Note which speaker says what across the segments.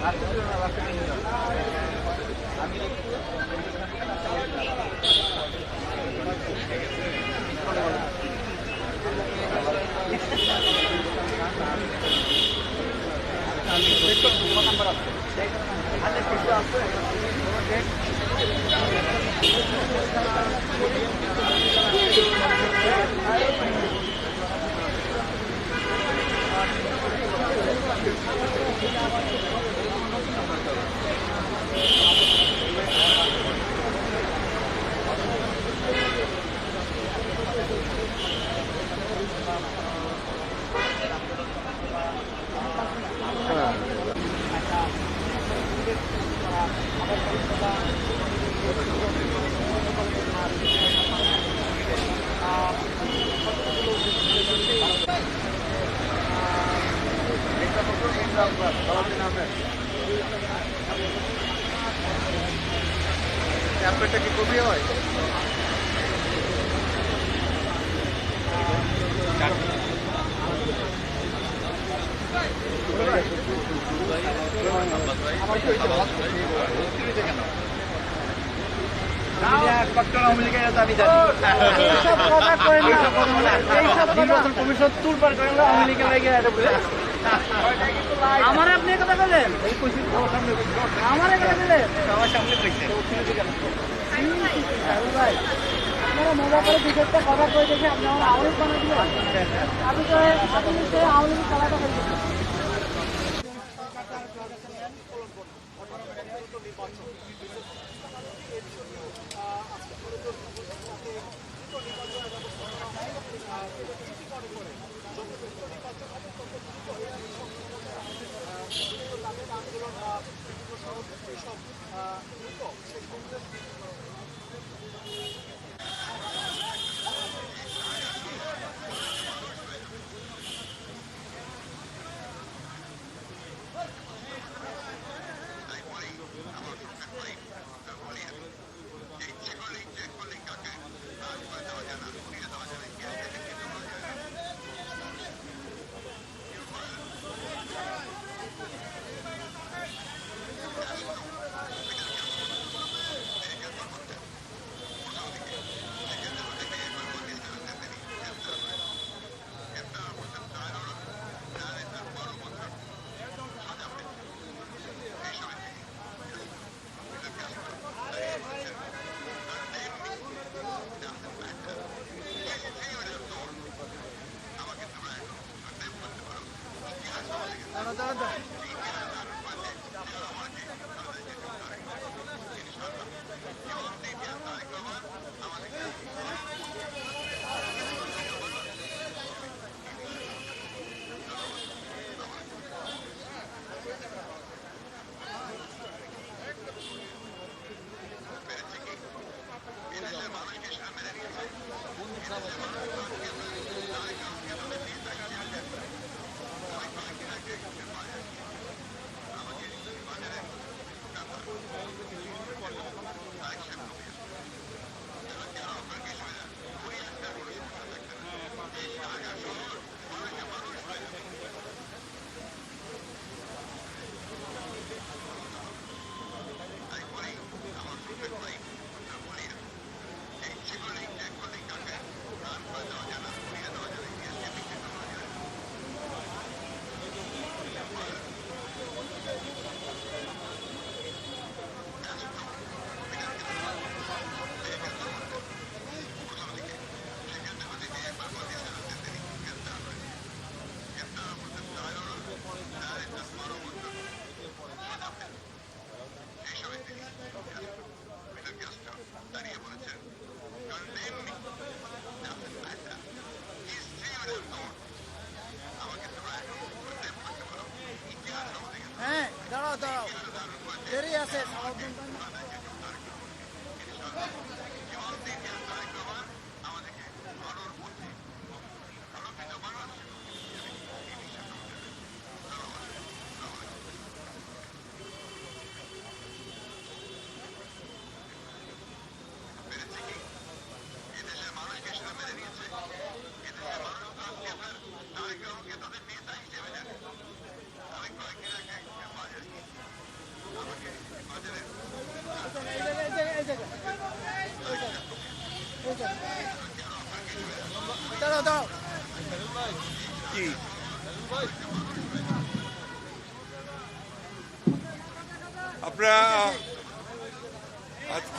Speaker 1: Gracias. কমে হয়
Speaker 2: নির্বাচন কমিশন তুলপার করেন না আওয়ামী লীগের আমার আপনি কথা বলেন আমার কথা বলেন
Speaker 1: আমার সামনে
Speaker 2: ভাই আপনারা মজা করে চারটা কথা কয়ে দেখে আপনি আমার লীগ বানাই দিলেন আপনি তো আপনি তো আওয়ামী খেলাটা হ্যাঁ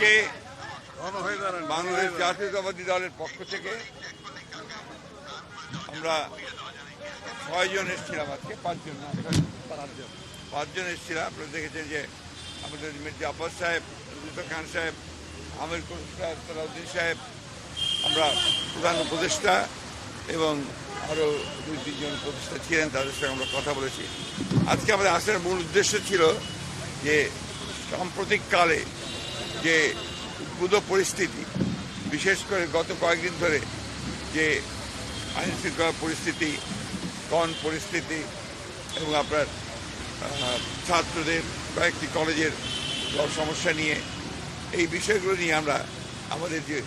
Speaker 3: আজকে বাংলাদেশ জাতীয়তাবাদী দলের পক্ষ থেকে আমরা ছয়জন এসেছিলাম আজকে, পাঁচজন পাঁচজন এসেছিলাম। আপনারা দেখেছেন যে আমাদের মির্জা আব্বাস সাহেব রুজুতা খান সাহেব, আমির সাহেব সালাউদ্দিন সাহেব, আমরা প্রধান উপদেষ্টা এবং আরও দুই, তিনজন উপদেষ্টা ছিলেন, তাদের সঙ্গে আমরা কথা বলেছি। আজকে আমাদের আসার মূল উদ্দেশ্য ছিল যে সাম্প্রতিককালে যে উদ্ভূত পরিস্থিতি বিশেষ করে গত কয়েকদিন ধরে যে আইন শৃঙ্খলা পরিস্থিতি কন পরিস্থিতি এবং আপনার ছাত্রদের কয়েকটি কলেজের সমস্যা নিয়ে এই বিষয়গুলো নিয়ে আমরা আমাদের যে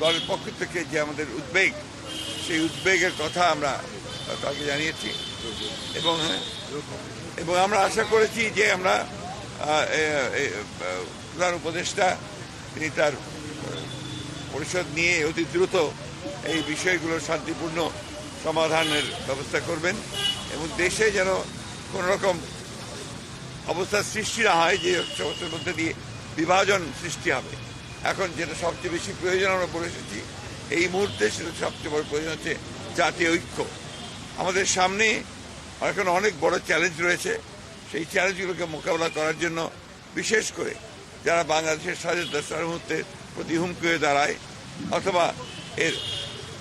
Speaker 3: দলের পক্ষ থেকে যে আমাদের উদ্বেগ সেই উদ্বেগের কথা আমরা তাকে জানিয়েছি। এবং হ্যাঁ, এবং আমরা আশা করেছি যে আমরা প্রধান উপদেষ্টা, তিনি তার পরিষদ নিয়ে অতি দ্রুত এই বিষয়গুলোর শান্তিপূর্ণ সমাধানের ব্যবস্থা করবেন এবং দেশে যেন কোনো রকম অবস্থার সৃষ্টি না হয় যে সমস্যার মধ্যে দিয়ে বিভাজন সৃষ্টি হবে। এখন যেটা সবচেয়ে বেশি প্রয়োজন আমরা বলে এসেছি, এই মুহূর্তে সেটা সবচেয়ে বড় প্রয়োজন হচ্ছে জাতীয় ঐক্য। আমাদের সামনে এখন অনেক বড় চ্যালেঞ্জ রয়েছে। সেই চ্যালেঞ্জগুলোকে মোকাবেলা করার জন্য বিশেষ করে যারা বাংলাদেশের স্বাধীনতা সার্বভৌমত্বের প্রতি হুমকি হয়ে দাঁড়ায়, অথবা এর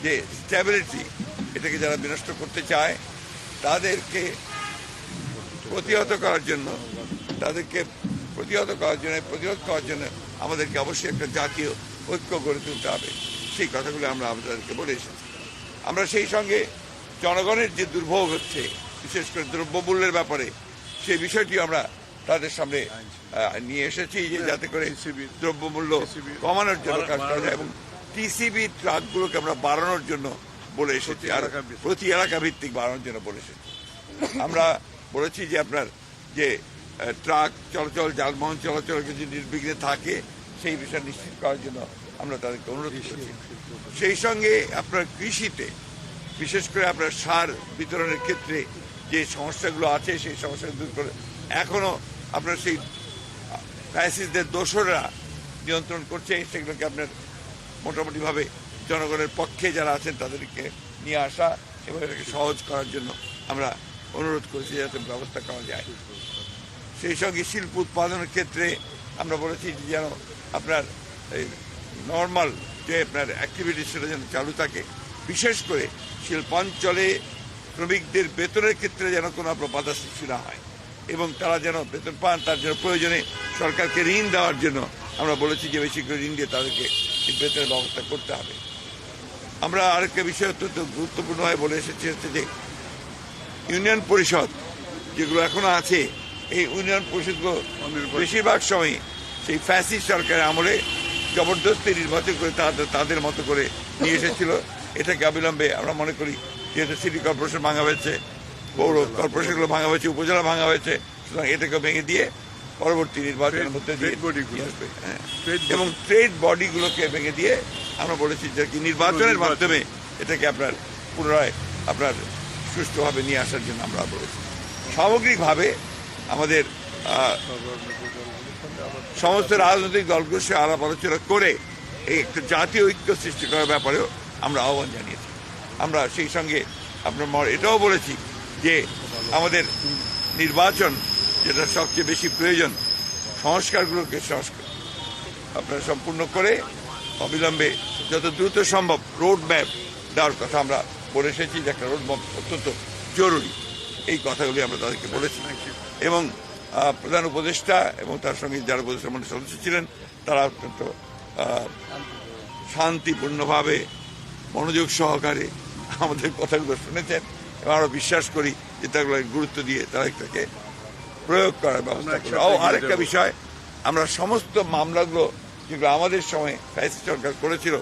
Speaker 3: যে স্ট্যাবিলিটি এটাকে যারা বিনষ্ট করতে চায়, তাদেরকে প্রতিহত করার জন্য, তাদেরকে প্রতিহত করার জন্য, প্রতিরোধ করার জন্য আমাদেরকে অবশ্যই একটা জাতীয় ঐক্য গড়ে তুলতে হবে। সেই কথাগুলো আমরা আপনাদেরকে বলে এসেছি। আমরা সেই সঙ্গে জনগণের যে দুর্ভোগ হচ্ছে, বিশেষ করে দ্রব্যমূল্যের ব্যাপারে, সেই বিষয়টি আমরা তাদের সামনে নিয়ে এসেছি যে যাতে করে দ্রব্যমূল্য কমানোর জন্য কাজ করা যায় এবং টিসিবি ট্রাকগুলোকে আমরা বাড়ানোর জন্য বলে এসেছি আর প্রতি এলাকা ভিত্তিক বাড়ানোর জন্য বলে এসেছি। আমরা বলেছি যে আপনার যে ট্রাক চলাচল যানবাহন চলাচল যদি নির্বিঘ্নে থাকে সেই বিষয় নিশ্চিত করার জন্য আমরা তাদেরকে অনুরোধ করেছি। সেই সঙ্গে আপনার কৃষিতে বিশেষ করে আপনার সার বিতরণের ক্ষেত্রে যে সমস্যাগুলো আছে, সেই সমস্যা দূর করে। এখনও আপনার সেই ফ্যাসিসদের দোসররা নিয়ন্ত্রণ করছে, সেগুলোকে আপনার মোটামুটিভাবে জনগণের পক্ষে যারা আছেন, তাদেরকে নিয়ে আসা এবং এটাকে সহজ করার জন্য আমরা অনুরোধ করেছি যাতে ব্যবস্থা করা যায়। সেই সঙ্গে শিল্প উৎপাদনের ক্ষেত্রে আমরা বলেছি যে যেন আপনার এই নর্মাল যে আপনার অ্যাক্টিভিটি সেটা যেন চালু থাকে। বিশেষ করে শিল্পাঞ্চলে শ্রমিকদের বেতনের ক্ষেত্রে যেন কোনো বাধা সৃষ্টি না হয় এবং তারা যেন বেতন পান তার জন্য প্রয়োজনে সরকারকে ঋণ দেওয়ার জন্য আমরা বলেছি যে বেশি করে ঋণ দিয়ে তাদেরকে বেতনের ব্যবস্থা করতে হবে। আমরা আরেকটা বিষয় অত্যন্ত গুরুত্বপূর্ণভাবে বলে এসেছি হচ্ছে যে ইউনিয়ন পরিষদ যেগুলো এখনও আছে এই ইউনিয়ন পরিষদগুলো বেশিরভাগ সময় সেই ফ্যাসি সরকারের আমলে জবরদস্তি নির্বাচন করে তাদের তাদের মতো করে নিয়ে এসেছিল। এটাকে অবিলম্বে আমরা মনে করি যেহেতু সিটি কর্পোরেশন ভাঙা হয়েছে পৌর কর্পোরেশনগুলো ভাঙা হয়েছে উপজেলা ভাঙা হয়েছে সুতরাং এটাকে ভেঙে দিয়ে পরবর্তী নির্বাচনের মধ্যে দিয়ে আসবে। হ্যাঁ। এবং ট্রেড বডিগুলোকে ভেঙে দিয়ে আমরা বলেছি যে কি নির্বাচনের মাধ্যমে এটাকে আপনার পুনরায় আপনার সুষ্ঠুভাবে নিয়ে আসার জন্য আমরা বলেছি। সামগ্রিকভাবে আমাদের সমস্ত রাজনৈতিক দলগুলোর সাথে আলাপ আলোচনা করে এই একটা জাতীয় ঐক্য সৃষ্টি করার ব্যাপারেও আমরা আহ্বান জানিয়েছি। আমরা সেই সঙ্গে আপনার এটাও বলেছি যে আমাদের নির্বাচন যেটা সবচেয়ে বেশি প্রয়োজন, সংস্কারগুলোকে সংস্কার আপনারা সম্পূর্ণ করে অবিলম্বে যত দ্রুত সম্ভব রোড ম্যাপ দেওয়ার কথা আমরা বলে এসেছি যে একটা রোড ম্যাপ অত্যন্ত জরুরি। এই কথাগুলি আমরা তাদেরকে বলেছি। এবং প্রধান উপদেষ্টা এবং তার সঙ্গে যারা উপদেষ্টা মন্ডলীর সদস্য ছিলেন, তারা অত্যন্ত শান্তিপূর্ণভাবে মনোযোগ সহকারে আমাদের কথাগুলো শুনেছেন এবং আমরা বিশ্বাস করি যে তাগুলো গুরুত্ব দিয়ে তারা এটাকে প্রয়োগ করার ব্যবস্থা ও আরেকটা বিষয় আমরা সমস্ত মামলাগুলো যেগুলো আমাদের সময় ফ্যাসিস্ট সরকার করেছিল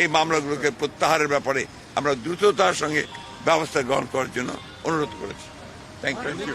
Speaker 3: এই মামলাগুলোকে প্রত্যাহারের ব্যাপারে আমরা দ্রুততার সঙ্গে ব্যবস্থা গ্রহণ করার জন্য অনুরোধ করেছি থ্যাংক ইউ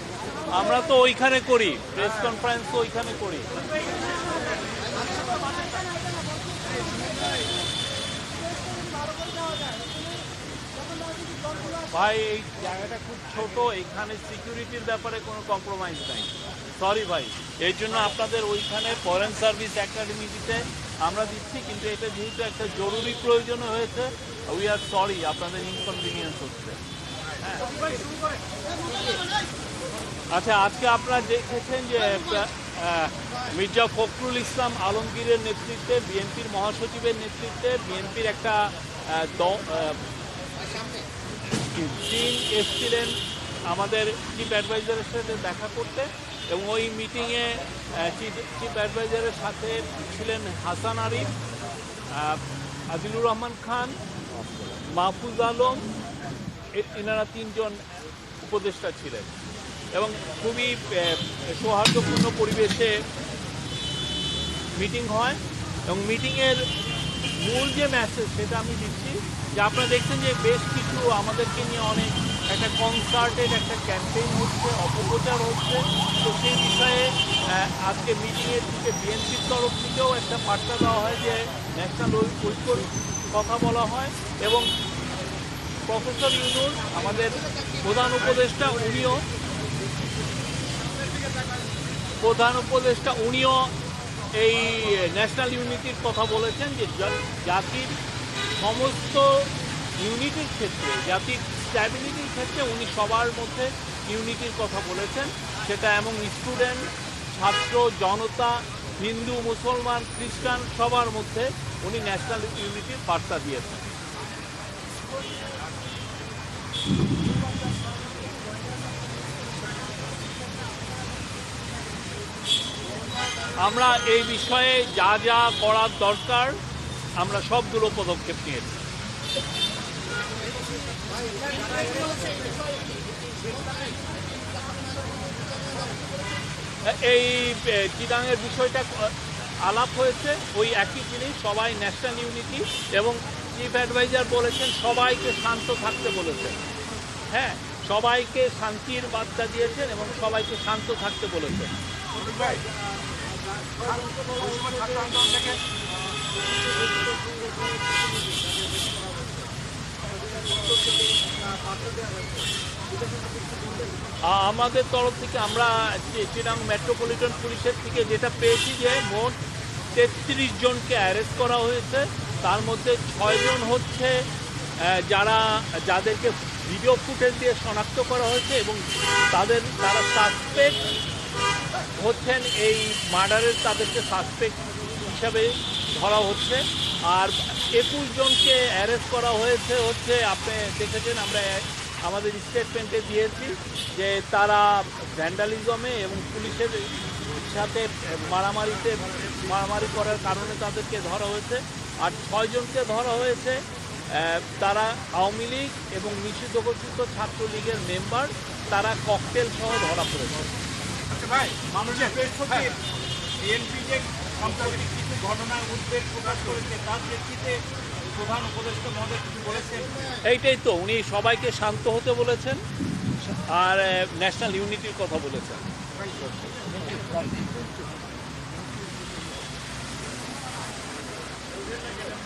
Speaker 4: আমরা তো ওইখানে করি প্রেস কনফারেন্স তো ওইখানে করি। ভাই, এই জায়গাটা খুব ছোট, এখানে সিকিউরিটির ব্যাপারে কোনো কম্প্রোমাইজ নাই। সরি ভাই এই জন্য আপনাদের ওইখানে ফরেন সার্ভিস একাডেমিতে আমরা দিচ্ছি, কিন্তু এটা যেহেতু একটা জরুরি প্রয়োজন হয়েছে উই আর সরি আপনাদের ইনকনভিনিয়েন্স হচ্ছে। হ্যাঁ আচ্ছা আজকে আপনারা দেখেছেন যে মির্জা ফখরুল ইসলাম আলমগীরের নেতৃত্বে বিএনপির মহাসচিবের নেতৃত্বে বিএনপির একটা টিম এসছিলেন আমাদের চিফ অ্যাডভাইজারের সাথে দেখা করতে এবং ওই মিটিংয়ে চিফ চিফ অ্যাডভাইজারের সাথে ছিলেন হাসান আরিফ আহ, আদিলুর রহমান খান মাহফুজ আলম এনারা তিনজন উপদেষ্টা ছিলেন। এবং খুবই সৌহার্দ্যপূর্ণ পরিবেশে মিটিং হয় এবং মিটিংয়ের মূল যে মেসেজ সেটা আমি দিচ্ছি যে আপনারা দেখছেন যে বেশ কিছু আমাদেরকে নিয়ে অনেক একটা কনসার্টেড একটা ক্যাম্পেইন হচ্ছে, অপপ্রচার হচ্ছে। তো সেই বিষয়ে আজকে মিটিংয়ের দিকে বিএনপির তরফ থেকেও একটা বার্তা দেওয়া হয় যে ন্যাশনাল ঐক্যর কথা বলা হয় এবং প্রফেসর ইউনুস, আমাদের প্রধান উপদেষ্টা, উনিও প্রধান উপদেষ্টা, উনিও এই ন্যাশনাল ইউনিটির কথা বলেছেন যে জাতির সমস্ত ইউনিটির ক্ষেত্রে, জাতির স্ট্যাবিলিটির ক্ষেত্রে উনি সবার মধ্যে ইউনিটির কথা বলেছেন। সেটা এমন স্টুডেন্ট, ছাত্র, জনতা, হিন্দু, মুসলমান, খ্রিস্টান সবার মধ্যে উনি ন্যাশনাল ইউনিটির বার্তা দিয়েছেন। আমরা এই বিষয়ে যা যা করার দরকার আমরা সবগুলো পদক্ষেপ নিয়েছি। এই এ, চিটাঙের বিষয়টা আলাপ হয়েছে ওই একই জিনিস সবাই ন্যাশনাল ইউনিটি এবং চিফ অ্যাডভাইজার বলেছেন সবাইকে শান্ত থাকতে বলেছেন। হ্যাঁ সবাইকে শান্তির বার্তা দিয়েছেন এবং সবাইকে শান্ত থাকতে বলেছেন। আমাদের তরফ থেকে আমরা চিরাং মেট্রোপলিটন পুলিশের থেকে যেটা পেয়েছি যে মোট তেত্রিশ জনকে অ্যারেস্ট করা হয়েছে। তার মধ্যে ছয়জন হচ্ছে যারা, যাদেরকে ভিডিও ফুটেজ দিয়ে শনাক্ত করা হয়েছে এবং তাদের, তারা সাসপেক্ট হচ্ছেন এই মার্ডারের তাদেরকে সাসপেক্ট হিসাবে ধরা হচ্ছে। আর একুশ জনকে অ্যারেস্ট করা হয়েছে, হচ্ছে আপনি দেখেছেন, আমরা আমাদের স্টেটমেন্টে দিয়েছি যে তারা ভ্যান্ডালিজমে এবং পুলিশের সাথে মারামারিতে মারামারি করার কারণে তাদেরকে ধরা হয়েছে। আর ছয়জনকে ধরা হয়েছে তারা আওয়ামী লীগ এবং নিষিদ্ধ ঘোষিত ছাত্রলীগের মেম্বার তারা ককটেল সহ ধরা পড়েছে।
Speaker 1: আচ্ছা ভাই মানুষের হ্যাঁ। কিছু প্রকাশ করেছে তার প্রধান কিছু বলেছেন
Speaker 4: এইটাই তো উনি সবাইকে শান্ত হতে বলেছেন আর ন্যাশনাল ইউনিটির কথা বলেছেন Thank you.